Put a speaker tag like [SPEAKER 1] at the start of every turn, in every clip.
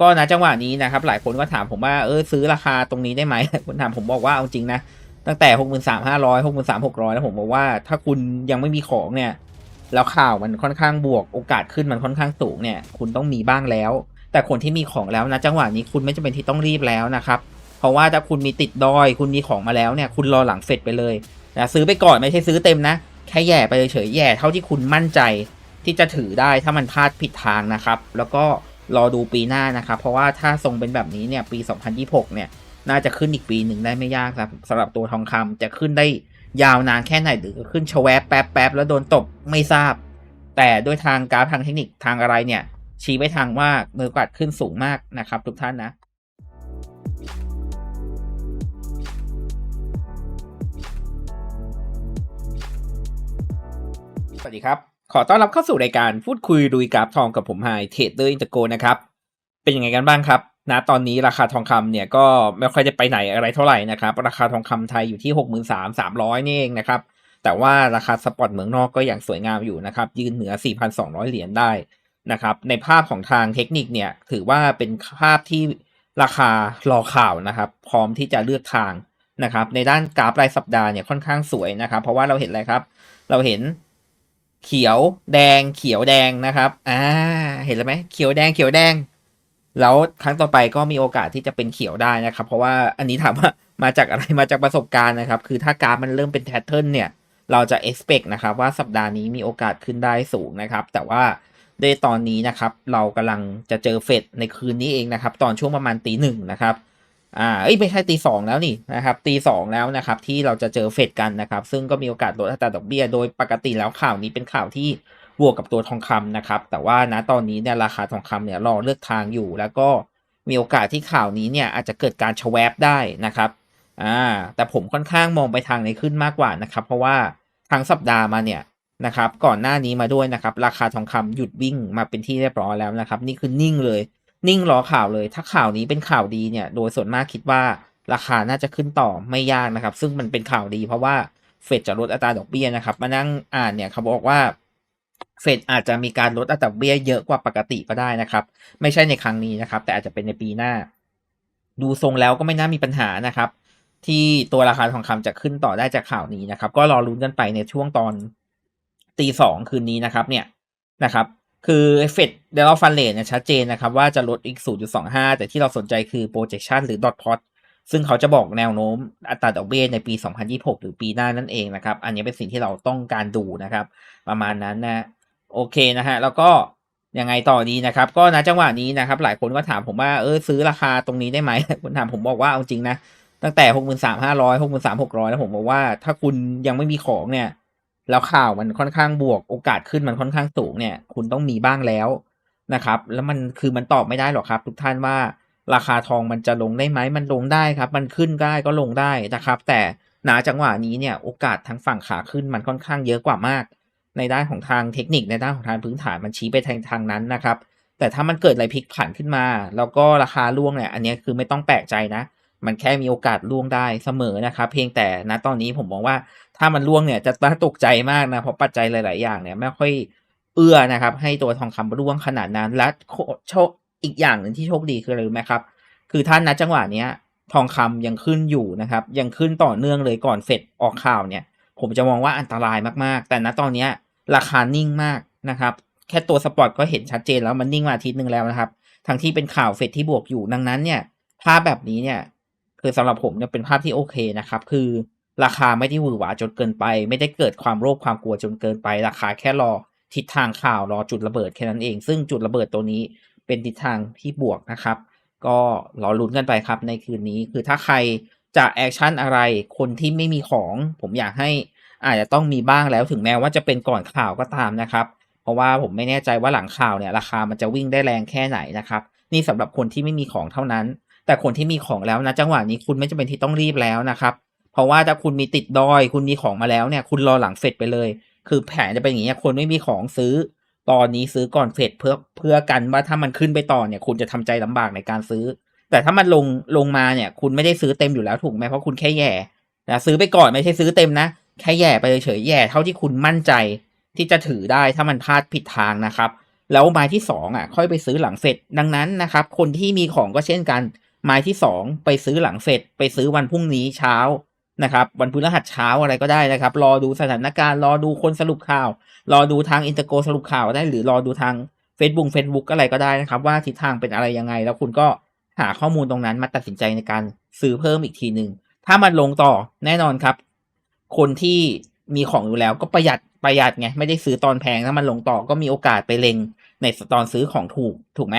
[SPEAKER 1] ก็นะจังหวะนี้นะครับ หลายคนก็ถามผมว่าเออซื้อราคาตรงนี้ได้ไหมคนถามผมบอกว่าเอาจริงนะ ตั้งแต่หกหมื่นสามห้าร้อยหกหมื่นสามหกร้อยแล้วผมบอกว่าถ้าคุณยังไม่มีของเนี่ย แล้วข่าวมันค่อนข้างบวกโอกาสขึ้นมันค่อนข้างสูงเนี่ย คุณต้องมีบ้างแล้ว แต่คนที่มีของแล้วนะจังหวะนี้คุณไม่จำเป็นที่ต้องรีบแล้วนะครับ เพราะว่าถ้าคุณมีติดดอย คุณมีของมาแล้วเนี่ย คุณรอหลังเฟดไปเลยนะซื้อไปก่อนไม่ใช่ซื้อเต็มนะแค่แย่ไปเฉยแย่เท่าที่คุณมั่นใจที่จะถือได้ถ้ามันพลาดผิดทางนะครับ แล้วก็ รอดูปีหน้านะครับ เพราะว่าถ้าทรงเป็นแบบนี้เนี่ยปี 2026 เนี่ย น่าจะขึ้นอีกปีหนึ่งได้ไม่ยากครับสำหรับตัวทองคำจะขึ้นได้ยาวนานแค่ไหนหรือขึ้นชแวบแป๊บแป๊บแล้วโดนตบไม่ทราบ แต่ด้วยทางกราฟทางเทคนิคทางอะไรเนี่ย ชี้ไปทางว่ามือกวาดขึ้นสูงมากนะครับ ทุกท่านนะสวัสดีครับ ขอต้อนรับเข้าสู่รายการพูดคุยดุยกราฟทองกับผมไฮเทรดเดอร์อินเตอร์โกนะครับเป็นยังไงกันบ้างครับณตอนนี้ราคาทองคำเนี่ยก็ไม่ค่อยได้ไปไหนอะไรเท่าไหร่นะครับราคาทองคำไทยอยู่ที่ 63,300นี่เองนะครับแต่ว่าราคาสปอตเมืองนอกก็อย่างสวยงามอยู่นะครับยืนเหนือ 4,200 เหรียญได้นะครับในภาพของทางเทคนิคเนี่ยถือว่าเป็นภาพที่ราคารอข่าวนะครับพร้อมที่จะเลือกทางนะครับในด้านกราฟรายสัปดาห์เนี่ยค่อนข้างสวยนะครับ เพราะว่าเราเห็นอะไรครับ เราเห็น เขียวแดงเขียวแดงนะครับ อ่า เห็นแล้วไหมเขียวแดงเขียวแดง แล้วครั้งต่อไปก็มีโอกาสที่จะเป็นเขียวได้นะครับ เพราะว่าอันนี้ถามว่ามาจากอะไรมาจากประสบการณ์นะครับ คือถ้ากาฟมันเริ่มเป็นแพทเทิร์นเนี่ย เราจะ expect นะครับว่าสัปดาห์นี้มีโอกาสขึ้นได้สูงนะครับ แต่ว่าด้วยตอนนี้นะครับ เรากำลังจะเจอเฟดในคืนนี้เองนะครับ ตอนช่วงประมาณตีหนึ่งนะครับ อ่าเอ้ยไม่ใช่ตีสองแล้วนี่นะครับตีสองแล้วนะครับที่เราจะเจอเฟดกันนะครับ ซึ่งก็มีโอกาสลดอัตราดอกเบี้ย โดยปกติแล้วข่าวนี้เป็นข่าวที่บวกกับตัวทองคำนะครับ แต่ว่าณตอนนี้เนี่ยราคาทองคำเนี่ยรอเลือกทางอยู่ แล้วก็มีโอกาสที่ข่าวนี้เนี่ยอาจจะเกิดการชแวบได้นะครับอ่าแต่ผมค่อนข้างมองไปทางในขึ้นมากกว่านะครับ เพราะว่าทั้งสัปดาห์มาเนี่ยนะครับ ก่อนหน้านี้มาด้วยนะครับ ราคาทองคำหยุดวิ่งมาเป็นที่เรียบร้อยแล้วนะครับ นี่คือนิ่งเลย นิ่งรอข่าวเลย ถ้าข่าวนี้เป็นข่าวดีเนี่ย โดยส่วนมากคิดว่าราคาน่าจะขึ้นต่อไม่ยากนะครับ ซึ่งมันเป็นข่าวดีเพราะว่าเฟดจะลดอัตราดอกเบี้ยนะครับ มานั่งอ่านเนี่ยเขาบอกว่าเฟดอาจจะมีการลดอัตราดอกเบี้ยเยอะกว่าปกติก็ได้นะครับ ไม่ใช่ในครั้งนี้นะครับ แต่อาจจะเป็นในปีหน้า ดูทรงแล้วก็ไม่น่ามีปัญหานะครับ ที่ตัวราคาทองคำจะขึ้นต่อได้จากข่าวนี้นะครับ ก็รอลุ้นกันไปในช่วงตอนตีสองคืนนี้นะครับ เนี่ยนะครับ คือเฟดเดลฟันเลนเนี่ยชัดเจนนะครับ ว่าจะลดอีก 0.25 แต่ที่เราสนใจคือ projection หรือ dot plot ซึ่งเขาจะบอกแนวโน้มอัตราดอกเบี้ยในปี 2026 หรือปีหน้านั่นเองนะครับ อันนี้เป็นสิ่งที่เราต้องการดูนะครับ ประมาณนั้นนะ โอเคนะฮะ แล้วก็ยังไงต่อดีนะครับ ก็นะจังหวะนี้นะครับ หลายคนก็ถามผมว่าเออซื้อราคาตรงนี้ได้ไหมคุณถามผมบอกว่าเอาจริงนะ ตั้งแต่ 63,500 63,600แล้วผมบอกว่าถ้าคุณยังไม่มีของเนี่ย แล้วข่าวมันค่อนข้างบวกโอกาสขึ้นมันค่อนข้างสูงเนี่ย คุณต้องมีบ้างแล้วนะครับ แล้วมันคือมันตอบไม่ได้หรอกครับ ทุกท่านว่าราคาทองมันจะลงได้ไหมมันลงได้ครับ มันขึ้นได้ก็ลงได้นะครับ แต่ณจังหวะนี้เนี่ยโอกาสทางฝั่งขาขึ้นมันค่อนข้างเยอะกว่ามาก ในด้านของทางเทคนิคในด้านของทางพื้นฐานมันชี้ไปทางทางนั้นนะครับ แต่ถ้ามันเกิดอะไรพลิกผันขึ้นมา แล้วก็ราคาล่วงเนี่ยอันนี้คือไม่ต้องแปลกใจนะ มันแค่มีโอกาสล่วงได้เสมอนะครับ เพียงแต่ณตอนนี้ผมมองว่าถ้ามันล่วงเนี่ยจะน่าตกใจมากนะ เพราะปัจจัยหลาย ๆ อย่างเนี่ยไม่ค่อยเอื้อนะครับ ให้ตัวทองคำร่วงขนาดนั้น และโชคอีกอย่างหนึ่งที่โชคดีคืออะไรรู้ไหมครับ คือท่านณจังหวะเนี้ยทองคำยังขึ้นอยู่นะครับ ยังขึ้นต่อเนื่องเลยก่อนเฟดออกข่าวเนี่ย ผมจะมองว่าอันตรายมาก ๆ แต่ณตอนเนี้ยราคานิ่งมากนะครับ แค่ตัวสปอร์ตก็เห็นชัดเจนแล้วมันนิ่งมาอาทิตย์หนึ่งแล้วนะครับ ทั้งที่เป็นข่าวเฟดที่บวกอยู่ดังนั้นเนี่ยภาพแบบนี้เนี่ย คือสำหรับผมเนี่ยเป็นภาพที่โอเคนะครับ คือราคาไม่ได้หวือหวาจนเกินไป ไม่ได้เกิดความโลภความกลัวจนเกินไป ราคาแค่รอทิศทางข่าวรอจุดระเบิดแค่นั้นเอง ซึ่งจุดระเบิดตัวนี้เป็นทิศทางที่บวกนะครับ ก็รอลุ้นกันไปครับในคืนนี้ คือถ้าใครจะแอคชั่นอะไร คนที่ไม่มีของ ผมอยากให้อาจจะต้องมีบ้างแล้วถึงแม้ว่าจะเป็นก่อนข่าวก็ตามนะครับ เพราะว่าผมไม่แน่ใจว่าหลังข่าวเนี่ยราคามันจะวิ่งได้แรงแค่ไหนนะครับ นี่สำหรับคนที่ไม่มีของเท่านั้น แต่คนที่มีของแล้วนะจังหวะนี้คุณไม่จำเป็นที่ต้องรีบแล้วนะครับเพราะว่าถ้าคุณมีติดดอย คุณมีของมาแล้วเนี่ย คุณรอหลังเฟดไปเลย คือแผนจะเป็นอย่างนี้คนไม่มีของซื้อ ตอนนี้ซื้อก่อนเฟดเพื่อเพื่อกันว่าถ้ามันขึ้นไปต่อเนี่ย คุณจะทำใจลำบากในการซื้อ แต่ถ้ามันลงลงมาเนี่ย คุณไม่ได้ซื้อเต็มอยู่แล้วถูกไหมเพราะคุณแค่แย่นะซื้อไปก่อนไม่ใช่ซื้อเต็มนะแค่แย่ไปเฉยแย่เท่าที่คุณมั่นใจที่จะถือได้ถ้ามันพลาดผิดทางนะครับ แล้วไม้ที่สองอะ ค่อยไปซื้อหลังเฟดดังนั้นนะครับ คนที่มีของก็เช่นกัน ไม้ที่สองไปซื้อหลังเฟดไปซื้อวันพรุ่งนี้เช้านะครับวันพฤหัสเช้าอะไรก็ได้นะครับ รอดูสถานการณ์รอดูคนสรุปข่าว รอดูทางอินเตอร์โกสรุปข่าวได้ หรือรอดูทาง Facebook Facebook อะไรก็ได้นะครับ ว่าทิศทางเป็นอะไรยังไง แล้วคุณก็หาข้อมูลตรงนั้นมาตัดสินใจในการซื้อเพิ่มอีกทีหนึ่งถ้ามันลงต่อแน่นอนครับ คนที่มีของอยู่แล้วก็ประหยัดประหยัดไงไม่ได้ซื้อตอนแพงถ้ามันลงต่อก็มีโอกาสไปเล็งในตอนซื้อของถูกถูกไหม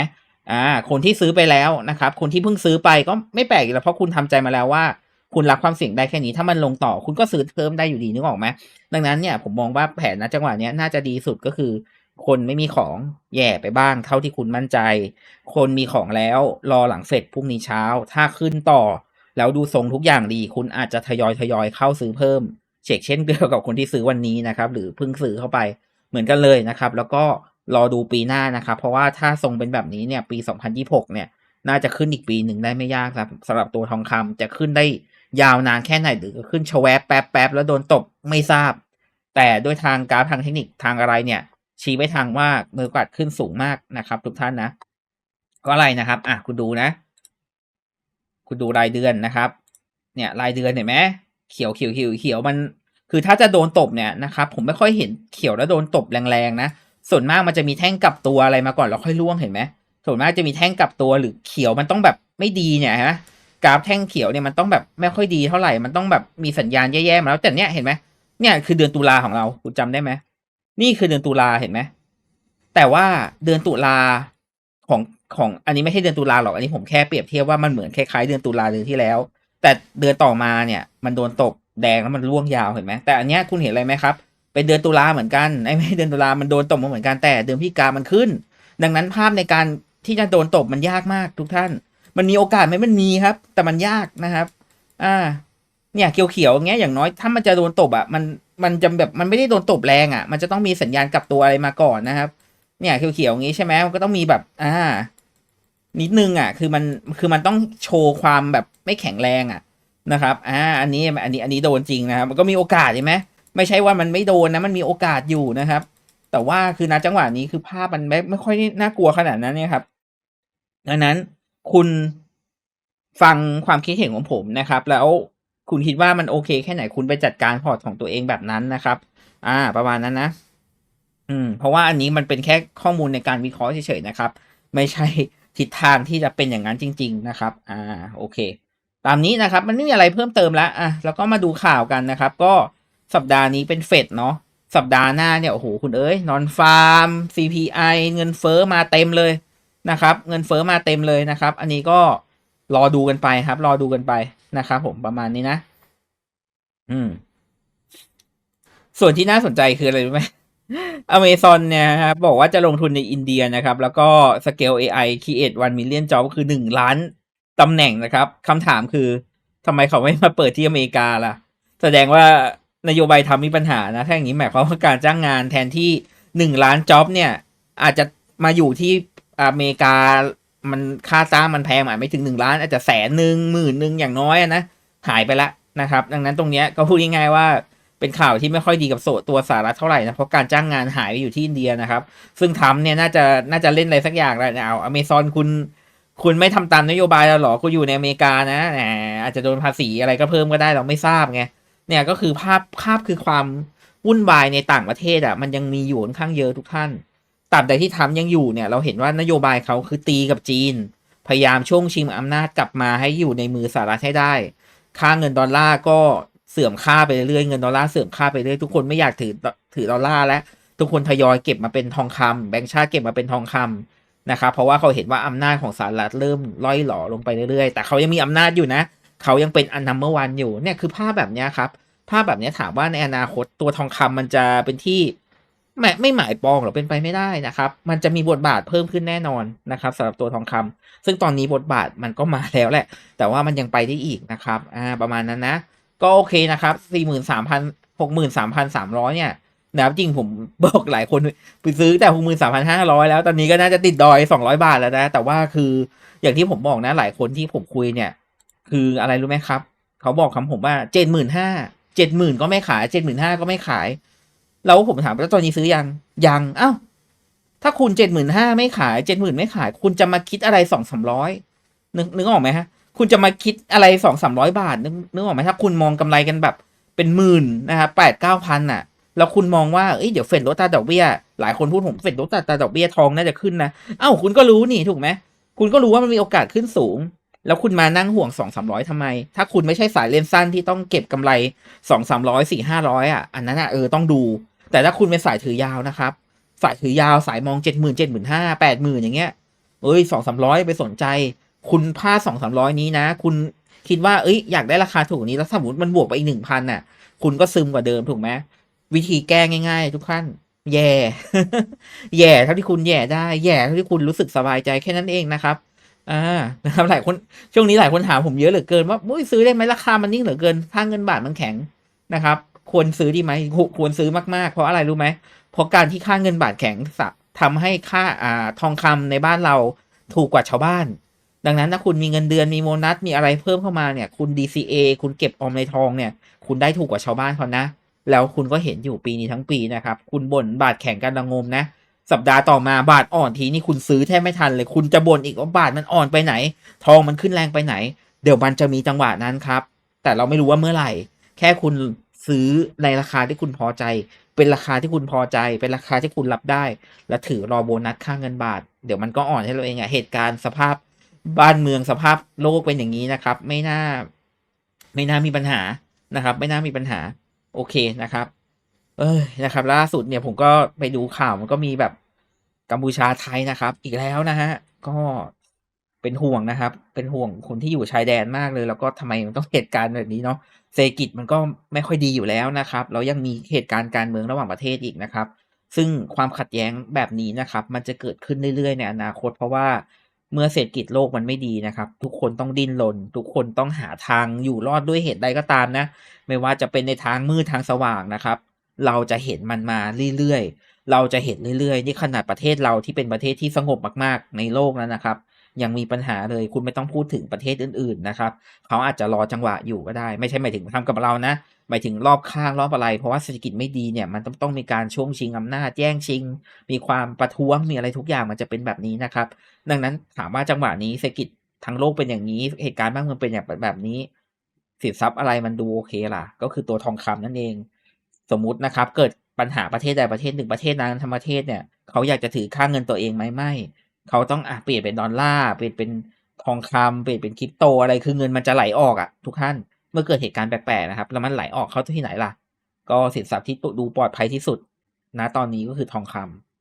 [SPEAKER 1] อ่า คนที่ซื้อไปแล้วนะครับ คนที่เพิ่งซื้อไปก็ไม่แปลกอยู่แล้วเพราะคุณทำใจมาแล้วว่า คุณรับความเสี่ยงได้แค่นี้ ถ้ามันลงต่อคุณก็ซื้อเพิ่มได้อยู่ดีนึกออกไหมดังนั้นเนี่ยผมมองว่าแผนนะจังหวะเนี้ยน่าจะดีสุดก็คือ คนไม่มีของแย่ไปบ้างเท่าที่คุณมั่นใจ คนมีของแล้วรอหลังเสร็จพรุ่งนี้เช้า ถ้าขึ้นต่อ แล้วดูทรงทุกอย่างดี คุณอาจจะทยอยทยอยเข้าซื้อเพิ่มเช็คเช่นเดียวกับคนที่ซื้อวันนี้นะครับ หรือเพิ่งซื้อเข้าไปเหมือนกันเลยนะครับ แล้วก็ รอดูปีหน้านะครับ เพราะว่าถ้าทรงเป็นแบบนี้เนี่ย ปี 2026 เนี่ย น่าจะขึ้นอีกปีหนึ่งได้ไม่ยากครับสำหรับตัวทองคำจะขึ้นได้ยาวนานแค่ไหนหรือขึ้นชแวบแป๊บแป๊บแล้วโดนตบไม่ทราบ แต่ด้วยทางกราฟทางเทคนิคทางอะไรเนี่ย ชี้ไปทางว่ามือกัดขึ้นสูงมากนะครับ ทุกท่านนะก็อะไรนะครับ อะคุณดูนะ คุณดูรายเดือนนะครับ เนี่ย รายเดือนเห็นไหมเขียวเขียวเขียวเขียวมัน คือถ้าจะโดนตบเนี่ยนะครับ ผมไม่ค่อยเห็นเขียวแล้วโดนตบแรงๆนะ ส่วนมากมันจะมีแท่งกลับตัวอะไรมาก่อนแล้วค่อยล่วงเห็นไหมส่วนมากจะมีแท่งกลับตัวหรือเขียวมันต้องแบบไม่ดีเนี่ยฮะกราฟแท่งเขียวเนี่ยมันต้องแบบไม่ค่อยดีเท่าไหร่มันต้องแบบมีสัญญาณแย่ๆมาแล้วแต่เนี่ยเห็นไหมเนี่ยคือเดือนตุลาของเราคุณจำได้ไหมนี่คือเดือนตุลาเห็นไหมแต่ว่าเดือนตุลาของของอันนี้ไม่ใช่เดือนตุลาหรอกอันนี้ผมแค่เปรียบเทียบว่ามันเหมือนคล้ายๆเดือนตุลาเดือนที่แล้ว แต่เดือนต่อมาเนี่ยมันโดนตกแดงแล้วมันร่วงยาวเห็นไหมแต่อันเนี้ยคุณเห็นอะไรไหมครับ เป็นเดือนตุลาเหมือนกันไอ้ไม่เดือนตุลามันโดนตบมาเหมือนกันแต่เดือนพฤศจิกามันขึ้น ดังนั้นภาพในการที่จะโดนตบมันยากมากทุกท่าน มันมีโอกาสไหมมันมีครับ แต่มันยากนะครับ อ่า เนี่ยเขียวๆอย่างเงี้ยอย่างน้อยถ้ามันจะโดนตบอะมันมันจะแบบมันไม่ได้โดนตบแรงอะ มันจะต้องมีสัญญาณกลับตัวอะไรมาก่อนนะครับ เนี่ยเขียวๆอย่างงี้ใช่ไหมมันก็ต้องมีแบบ อ่า นิดนึงอะ คือมันคือมันต้องโชว์ความแบบไม่แข็งแรงอะนะครับ อ่า อันนี้อันนี้อันนี้โดนจริงนะครับ มันก็มีโอกาสใช่ไหม ไม่ใช่ว่ามันไม่โดนนะ มันมีโอกาสอยู่นะครับ แต่ว่าคือณจังหวะนี้คือภาพมันไม่ไม่ค่อยน่ากลัวขนาดนั้นเนี่ยครับ ดังนั้นคุณฟังความคิดเห็นของผมนะครับ แล้วคุณคิดว่ามันโอเคแค่ไหนคุณไปจัดการพอร์ตของตัวเองแบบนั้นนะครับ อ่า ประมาณนั้นนะ อืม เพราะว่าอันนี้มันเป็นแค่ข้อมูลในการวิเคราะห์เฉยๆนะครับ ไม่ใช่ทิศทางที่จะเป็นอย่างนั้นจริง ๆ นะครับ อ่า โอเค ตามนี้นะครับ มันไม่มีอะไรเพิ่มเติมแล้ว อะ แล้วก็มาดูข่าวกันนะครับ ก็ สัปดาห์นี้เป็นเฟดเนาะสัปดาห์หน้าเนี่ยโอ้โหคุณเอ้ยนอนฟาร์ม CPI เงินเฟอ้อมาเต็มเลยนะครับ เงินเฟอ้อมาเต็มเลยนะครับ อันนี้ก็รอดูกันไปครับ รอดูกันไปนะครับผมประมาณนี้นะ อืม ส่วนที่น่าสนใจคืออะไรรู้ไหมอเมซอนเนี่ยครับบอกว่าจะลงทุนในอินเดียนะครับ แล้วก็สเกล AI create 1 million job คือหนึ่งล้านตำแหน่งนะครับคำถามคือทำไมเขาไม่มาเปิดที่อเมริกาล่ะ แสดงว่า นโยบายทำมีปัญหานะถ้าอย่างนี้หมายความว่าการจ้างงานแทนที่หนึ่งล้านจ็อบเนี่ย อาจจะมาอยู่ที่อเมริกามันค่าจ้างมันแพงอาจไม่ถึงหนึ่งล้าน อาจจะแสนหนึ่งหมื่นหนึ่งอย่างน้อยนะหายไปละนะครับ ดังนั้นตรงเนี้ยก็พูดง่ายๆว่าเป็นข่าวที่ไม่ค่อยดีกับโซตัวสหรัฐเท่าไหร่นะเพราะการจ้างงานหายไปอยู่ที่อินเดียนะครับ ซึ่งทำเนี่ยน่าจะน่าจะเล่นอะไรสักอย่างแหละเอาอเมซอนคุณคุณไม่ทำตามนโยบายแล้วหรอคุณอยู่ในอเมริกานะแหมอาจจะโดนภาษีอะไรก็เพิ่มก็ได้เราไม่ทราบไง เนี่ยก็คือภาพภาพคือความวุ่นวายในต่างประเทศอะมันยังมีอยู่ค่อนข้างเยอะทุกท่านตราบใดที่ทำยังอยู่เนี่ยเราเห็นว่านโยบายเขาคือตีกับจีน พยายามช่วงชิงอำนาจกลับมาให้อยู่ในมือสหรัฐให้ได้ ค่าเงินดอลลาร์ก็เสื่อมค่าไปเรื่อยเงินดอลลาร์เสื่อมค่าไปเรื่อยทุกคนไม่อยากถือถือดอลลาร์แล้วทุกคนทยอยเก็บมาเป็นทองคำแบงก์ชาติเก็บมาเป็นทองคำนะครับเพราะว่าเขาเห็นว่าอำนาจของสหรัฐเริ่มล่อยหล่อลงไปเรื่อยๆ แต่เขายังมีอำนาจอยู่นะ เขายังเป็นอันนัมเบอร์วันอยู่เนี่ยคือภาพแบบนี้ครับ ภาพแบบนี้ถามว่าในอนาคตตัวทองคำมันจะเป็นที่ไม่ไม่หมายปองหรอเป็นไปไม่ได้นะครับ มันจะมีบทบาทเพิ่มขึ้นแน่นอนนะครับสำหรับตัวทองคำซึ่งตอนนี้บทบาทมันก็มาแล้วแหละ แต่ว่ามันยังไปได้อีกนะครับอ่าประมาณนั้นนะ ก็โอเคนะครับสี่หมื่นสามพันหกหมื่นสามพันสามร้อยเนี่ยนะครับจริงผมบอกหลายคนไปซื้อแต่หกหมื่นสามพันห้าร้อยแล้ว ตอนนี้ก็น่าจะติดดอยสองร้อยบาทแล้วนะ แต่ว่าคืออย่างที่ผมบอกนะหลายคนที่ผมคุยเนี่ย คืออะไรรู้ไหมครับ เขาบอกคำผมว่าเจ็ดหมื่นห้าเจ็ดหมื่นก็ไม่ขายเจ็ดหมื่นห้าก็ไม่ขาย แล้วผมถามว่าตอนนี้ซื้อยังยังอ้าวถ้าคุณเจ็ดหมื่นห้าไม่ขายเจ็ดหมื่นไม่ขาย คุณจะมาคิดอะไรสองสามร้อยนึกนึกออกไหมฮะ คุณจะมาคิดอะไรสองสามร้อยบาทนึกนึกออกไหมถ้าคุณมองกำไรกันแบบเป็นหมื่นนะครับแปดเก้าพันอะ แล้วคุณมองว่าเอ้ยเดี๋ยวเฟดลดตาดอกเบี้ย หลายคนพูดผมเฟดลดอัตราดอกเบี้ยทองน่าจะขึ้นนะเอ้าคุณก็รู้นี่ถูกไหมคุณก็รู้ว่ามันมีโอกาสขึ้นสูง แล้วคุณมานั่งห่วงสองสามร้อยทำไม ถ้าคุณไม่ใช่สายเลนสั้นที่ต้องเก็บกำไรสองสามร้อยสี่ห้าร้อยอะ อันนั้นอะเออต้องดู แต่ถ้าคุณเป็นสายถือยาวนะครับ สายถือยาวสายมองเจ็ดหมื่นเจ็ดหมื่นห้าแปดหมื่นอย่างเงี้ย เอ้ยสองสามร้อยไปสนใจ คุณพลาดสองสามร้อยนี้นะ คุณคิดว่าเอ้ยอยากได้ราคาถูกนี้แล้วสมมติมันบวกไปอีกหนึ่งพันน่ะ คุณก็ซึมกว่าเดิมถูกไหมวิธีแก้ง่าย ๆ ทุกท่านแย่ แย่เท่าที่คุณแย่ได้ แย่เท่าที่คุณรู้สึกสบายใจแค่นั้นเองนะครับ อ่านะครับหลายคนช่วงนี้หลายคนถามผมเยอะเหลือเกินว่ามุ้ยซื้อได้ไหมราคามันนิ่งเหลือเกินค่าเงินบาทมันแข็งนะครับ ควรซื้อดีไหมควควรซื้อมากๆ เพราะอะไรรู้ไหมเพราะการที่ค่าเงินบาทแข็งสะทำให้ค่าอ่าทองคำในบ้านเราถูกกว่าชาวบ้าน ดังนั้นถ้าคุณมีเงินเดือนมีโบนัสมีอะไรเพิ่มเข้ามาเนี่ย คุณ DCA คุณเก็บออมในทองเนี่ย คุณได้ถูกกว่าชาวบ้านเขานะ แล้วคุณก็เห็นอยู่ปีนี้ทั้งปีนะครับ คุณบ่นบาทแข็งกันระงมนะ สัปดาห์ต่อมาบาทอ่อนทีนี่คุณซื้อแทบไม่ทันเลย คุณจะบ่นอีกว่าบาทมันอ่อนไปไหน ทองมันขึ้นแรงไปไหน เดี๋ยวมันจะมีจังหวะนั้นครับ แต่เราไม่รู้ว่าเมื่อไหร่ แค่คุณซื้อในราคาที่คุณพอใจ เป็นราคาที่คุณพอใจ เป็นราคาที่คุณรับได้ และถือรอโบนัสค่าเงินบาท เดี๋ยวมันก็อ่อนให้เราเองอะเหตุการณ์สภาพบ้านเมืองสภาพโลกเป็นอย่างนี้นะครับ ไม่น่า ไม่น่ามีปัญหานะครับ ไม่น่ามีปัญหา โอเคนะครับ เอ้ยนะครับ ล่าสุดเนี่ยผมก็ไปดูข่าวมันก็มีแบบกัมพูชาไทยนะครับ อีกแล้วนะฮะ ก็เป็นห่วงนะครับ เป็นห่วงคนที่อยู่ชายแดนมากเลย แล้วก็ทำไมมันต้องเหตุการณ์แบบนี้เนาะเศรษฐกิจมันก็ไม่ค่อยดีอยู่แล้วนะครับแล้วยังมีเหตุการณ์การเมืองระหว่างประเทศอีกนะครับ ซึ่งความขัดแย้งแบบนี้นะครับ มันจะเกิดขึ้นเรื่อยๆในอนาคต เพราะว่าเมื่อเศรษฐกิจโลกมันไม่ดีนะครับ ทุกคนต้องดิ้นรนทุกคนต้องหาทางอยู่รอดด้วยเหตุใดก็ตามนะ ไม่ว่าจะเป็นในทางมืดทางสว่างนะครับ เราจะเห็นมันมาเรื่อยๆ เราจะเห็นเรื่อยๆ นี่ขนาดประเทศเราที่เป็นประเทศที่สงบมากๆ ในโลกนั้นนะครับ ยังมีปัญหาเลยคุณไม่ต้องพูดถึงประเทศอื่นๆนะครับ เขาอาจจะรอจังหวะอยู่ก็ได้ ไม่ใช่หมายถึงทำกับเรานะหมายถึงรอบข้างรอบอะไร เพราะว่าเศรษฐกิจไม่ดีเนี่ยมันต้องต้องมีการช่วงชิงอำนาจแย่งชิง มีความประท้วงมีอะไรทุกอย่างมันจะเป็นแบบนี้นะครับ ดังนั้นถามว่าจังหวะนี้เศรษฐกิจทั้งโลกเป็นอย่างนี้เหตุการณ์บ้านเมืองเป็นอย่างแบบนี้สินทรัพย์อะไรมันดูโอเคล่ะ ก็คือตัวทองคำนั่นเอง สมมุตินะครับ เกิดปัญหาประเทศใดประเทศหนึ่งประเทศนั้นทั้งประเทศเนี่ยเขาอยากจะถือค่าเงินตัวเองไหมไม่เขาต้องอะเปลี่ยนเป็นดอลลาร์เปลี่ยนเป็นทองคำเปลี่ยนเป็นคริปโตอะไรคือเงินมันจะไหลออกอะทุกท่านเมื่อเกิดเหตุการณ์แปลกๆนะครับ แล้วมันไหลออกเข้าที่ไหนล่ะ ก็สินทรัพย์ที่ดูปลอดภัยที่สุดนะตอนนี้ก็คือทองค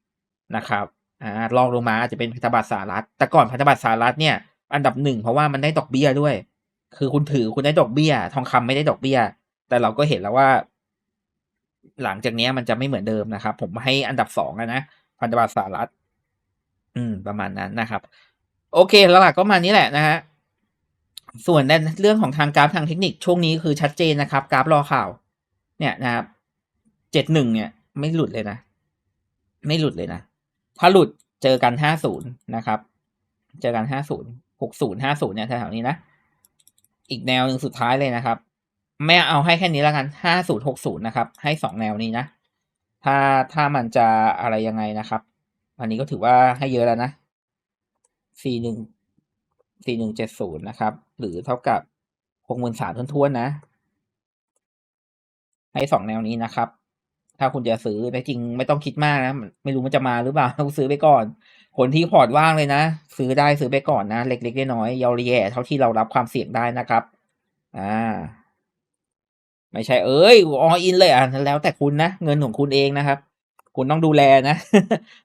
[SPEAKER 1] ำนะครับอ่ารองลงมาอาจจะเป็นพันธบัตรสหรัฐ แต่ก่อนพันธบัตรสหรัฐเนี่ย อันดับหนึ่งเพราะว่ามันได้ดอกเบี้ยด้วย คือคุณถือคุณได้ดอกเบี้ย ทองคำไม่ได้ดอกเบี้ย แต่เราก็เห็นแล้วว่า หลังจากนี้มันจะไม่เหมือนเดิมนะครับ ผมให้อันดับสองนะพันธบัตรสหรัฐ อืม ประมาณนั้นนะครับ โอเคแล้วล่ะก็มานี้แหละนะฮะส่วนในเรื่องของทางกราฟทางเทคนิคช่วงนี้คือชัดเจนนะครับ กราฟรอข่าว เนี่ยนะครับเจ็ดหนึ่งเนี่ย ไม่หลุดเลยนะ ไม่หลุดเลยนะ ถ้าหลุดเจอกันห้าศูนย์นะครับ เจอกันห้าศูนย์หกศูนย์ห้าศูนย์เนี่ยแถวๆนี้นะ อีกแนวหนึ่งสุดท้ายเลยนะครับ ไม่เอาให้แค่นี้แล้วกันห้าศูนย์หกศูนย์นะครับ ให้สองแนวนี้นะ ถ้าถ้ามันจะอะไรยังไงนะครับ อันนี้ก็ถือว่าให้เยอะแล้วนะสี่หนึ่งสี่หนึ่งเจ็ดศูนย์นะครับ หรือเท่ากับหกหมื่นสามทวนๆนะ ให้สองแนวนี้นะครับ ถ้าคุณจะซื้อแต่จริงไม่ต้องคิดมากนะ ไม่รู้มันจะมาหรือเปล่าต้องซื้อไปก่อน คนที่พอร์ตว่างเลยนะ ซื้อได้ซื้อไปก่อนนะ เล็กๆน้อยๆยาวแย่เท่าที่เรารับความเสี่ยงได้นะครับ อ่า ไม่ใช่เอ้ยออินเลยอะแล้วแต่คุณนะ เงินของคุณเองนะครับ คุณต้องดูแลนะ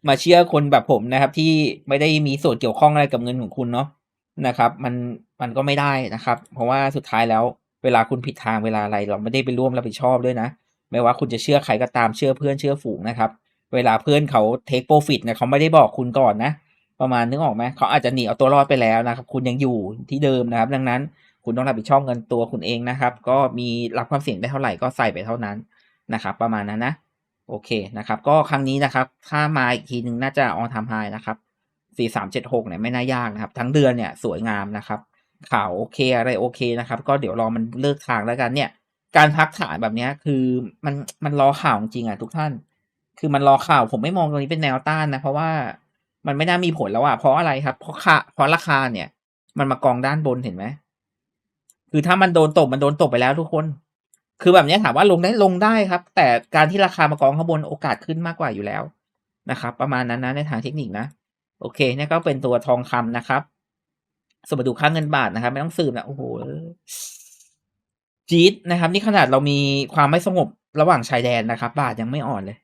[SPEAKER 1] มาเชื่อคนแบบผมนะครับ ที่ไม่ได้มีส่วนเกี่ยวข้องอะไรกับเงินของคุณเนาะนะครับ มันมันก็ไม่ได้นะครับ เพราะว่าสุดท้ายแล้ว เวลาคุณผิดทางเวลาอะไร เราไม่ได้ไปร่วมรับผิดชอบด้วยนะ ไม่ว่าคุณจะเชื่อใครก็ตามเชื่อเพื่อนเชื่อฝูงนะครับ เวลาเพื่อนเขาเทคโปรฟิตเนี่ยเขาไม่ได้บอกคุณก่อนนะประมาณนึกออกไหมเขาอาจจะหนีเอาตัวรอดไปแล้วนะครับ คุณยังอยู่ที่เดิมนะครับ ดังนั้น คุณต้องรับผิดชอบเงินตัวคุณเองนะครับ ก็มีรับความเสี่ยงได้เท่าไหร่ก็ใส่ไปเท่านั้นนะครับ ประมาณนั้นนะ โอเคนะครับ ก็ครั้งนี้นะครับ ถ้ามาอีกทีหนึ่งน่าจะออนทำไฮนะครับสี่สามเจ็ดหกเนี่ยไม่น่ายากนะครับ ทั้งเดือนเนี่ยสวยงามนะครับข่าวโอเคอะไรโอเคนะครับ ก็เดี๋ยวรอมันเลิกทางแล้วกันเนี่ย การพักฐานแบบนี้คือมันมันรอข่าวจริงอะทุกท่าน คือมันรอข่าวผมไม่มองตรงนี้เป็นแนวต้านนะเพราะว่ามันไม่น่ามีผลแล้วอะเพราะอะไรครับ เพราะค่าเพราะราคาเนี่ย มันมากองด้านบนเห็นไหม คือถ้ามันโดนตกมันโดนตกไปแล้วทุกคน คือแบบนี้ถามว่าลงได้ลงได้ครับ แต่การที่ราคามากองข้างบนโอกาสขึ้นมากกว่าอยู่แล้วนะครับ ประมาณนั้นนะในทางเทคนิคนะ โอเคนี่ก็เป็นตัวทองคำนะครับสมมติดูค่าเงินบาทนะครับ ไม่ต้องสืบนะโอ้โหจี๊ดนะครับ นี่ขนาดเรามีความไม่สงบระหว่างชายแดนนะครับ บาทยังไม่อ่อนเลย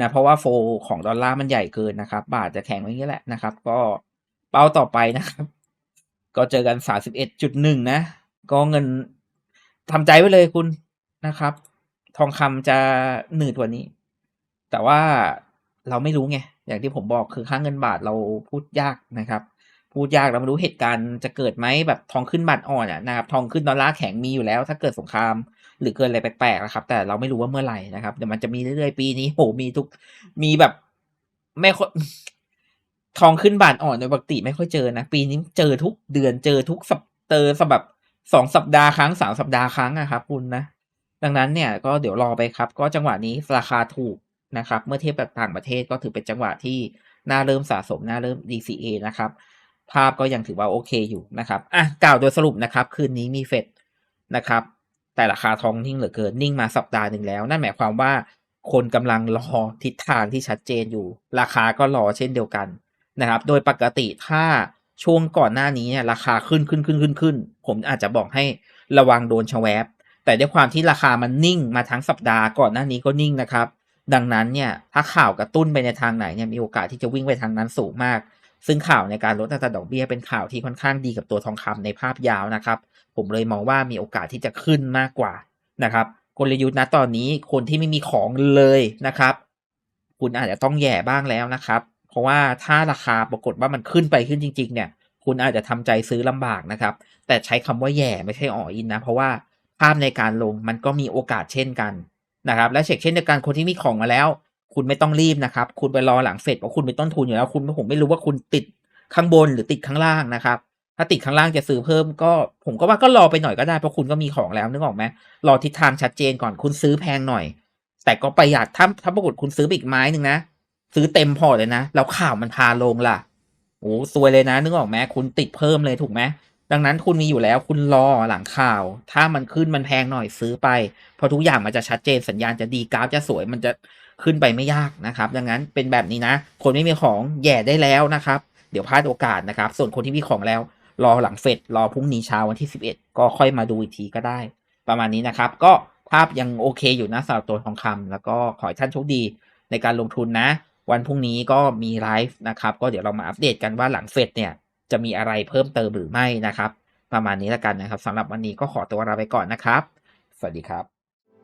[SPEAKER 1] นะเพราะว่าโฟของดอลลาร์มันใหญ่เกินนะครับ บาทจะแข็งอย่างนี้แหละนะครับ ก็เป้าต่อไปนะครับ ก็เจอกันสามสิบเอ็ดจุดหนึ่งนะ ก็เงินทำใจไว้เลยคุณนะครับ ทองคำจะหนืดกว่านี้ แต่ว่าเราไม่รู้ไง อย่างที่ผมบอกคือค่าเงินบาทเราพูดยากนะครับ พูดยากเราไม่รู้เหตุการณ์จะเกิดไหมแบบทองขึ้นบาทอ่อนนะครับ ทองขึ้นดอลลาร์แข็งมีอยู่แล้ว ถ้าเกิดสงคราม หรือเกิดอะไรแปลกๆนะครับ แต่เราไม่รู้ว่าเมื่อไหร่นะครับเดี๋ยวมันจะมีเรื่อยๆปีนี้โหมีทุกมีแบบไม่ค่อยทองขึ้นบาทอ่อนโดยปกติไม่ค่อยเจอนะ ปีนี้เจอทุกเดือนเจอทุกสัปเจอสแบบ สองสัปดาห์ครั้งสามสัปดาห์ครั้งอะครับคุณนะ ดังนั้นเนี่ยก็เดี๋ยวรอไปครับ ก็จังหวะนี้ราคาถูกนะครับ เมื่อเทียบกับต่างประเทศก็ถือเป็นจังหวะที่น่าเริ่มสะสมน่าเริ่ม DCA นะครับ ภาพก็ยังถือว่าโอเคอยู่นะครับอะกล่าวโดยสรุปนะครับ คืนนี้มีเฟดนะครับ แต่ราคาทองนิ่งเหลือเกินนิ่งมาสัปดาห์หนึ่งแล้ว นั่นหมายความว่า คนกำลังรอทิศทางที่ชัดเจนอยู่ ราคาก็รอเช่นเดียวกันนะครับ โดยปกติถ้า ช่วงก่อนหน้านี้เนี่ยราคาขึ้นขึ้นขึ้นขึ้นขึ้น ผมอาจจะบอกให้ระวังโดนชแวบแต่ด้วยความที่ราคามันนิ่งมาทั้งสัปดาห์ก่อนหน้านี้ก็นิ่งนะครับ ดังนั้นเนี่ยถ้าข่าวกระตุ้นไปในทางไหนเนี่ยมีโอกาสที่จะวิ่งไปทางนั้นสูงมาก ซึ่งข่าวในการลดอัตราดอกเบี้ยเป็นข่าวที่ค่อนข้างดีกับตัวทองคำในภาพยาวนะครับ ผมเลยมองว่ามีโอกาสที่จะขึ้นมากกว่านะครับกลยุทธ์นะตอนนี้คนที่ไม่มีของเลยนะครับ คุณอาจจะต้องแย่บ้างแล้วนะครับ เพราะว่าถ้าราคาปรากฏว่ามันขึ้นไปขึ้นจริง ๆ เนี่ย คุณอาจจะทำใจซื้อลำบากนะครับ แต่ใช้คำว่าแย่ไม่ใช่อออินนะ เพราะว่าภาพในการลงมันก็มีโอกาสเช่นกันนะครับ และเช็คเช่นเดียวกันคนที่มีของมาแล้ว คุณไม่ต้องรีบนะครับ คุณไปรอหลังเฟดเพราะคุณเป็นต้นทุนอยู่แล้วคุณผมไม่รู้ว่าคุณติดข้างบนหรือติดข้างล่างนะครับ ถ้าติดข้างล่างจะซื้อเพิ่มก็ ผมก็ว่าก็รอไปหน่อยก็ได้เพราะคุณก็มีของแล้วนึกออกไหมรอทิศทางชัดเจนก่อนคุณซื้อแพงหน่อย แต่ก็ประหยัดถ้าถ้าปรากฏคุณซื้ออีกไม้หนึ่งนะ ซื้อเต็มพอเลยนะ แล้วข่าวมันพาลงล่ะโอ้ซวยเลยนะนึกออกไหมคุณติดเพิ่มเลยถูกไหมดังนั้นคุณมีอยู่แล้วคุณรอหลังข่าว ถ้ามันขึ้นมันแพงหน่อยซื้อไปเพราะทุกอย่างมันจะชัดเจนสัญญาณจะดีกราฟจะสวยมันจะขึ้นไปไม่ยากนะครับ ดังนั้นเป็นแบบนี้นะ คนไม่มีของแย่ได้แล้วนะครับ เดี๋ยวพลาดโอกาสนะครับ ส่วนคนที่มีของแล้ว รอหลังเฟดรอพรุ่งนี้เช้าวันที่ 11 ก็ค่อยมาดูอีกทีก็ได้ ประมาณนี้นะครับ ก็ภาพยังโอเคอยู่นะสำหรับตัวทองคำแล้วก็ขอให้ท่านโชคดีในการลงทุนนะ วันพรุ่งนี้ก็มีไลฟ์นะครับ ก็เดี๋ยวเรามาอัปเดตกันว่าหลังเฟดเนี่ยจะมีอะไรเพิ่มเติมหรือไม่นะครับ ประมาณนี้แล้วกันนะครับสำหรับวันนี้ก็ขอตัวลาไปก่อนนะครับ สวัสดีครับ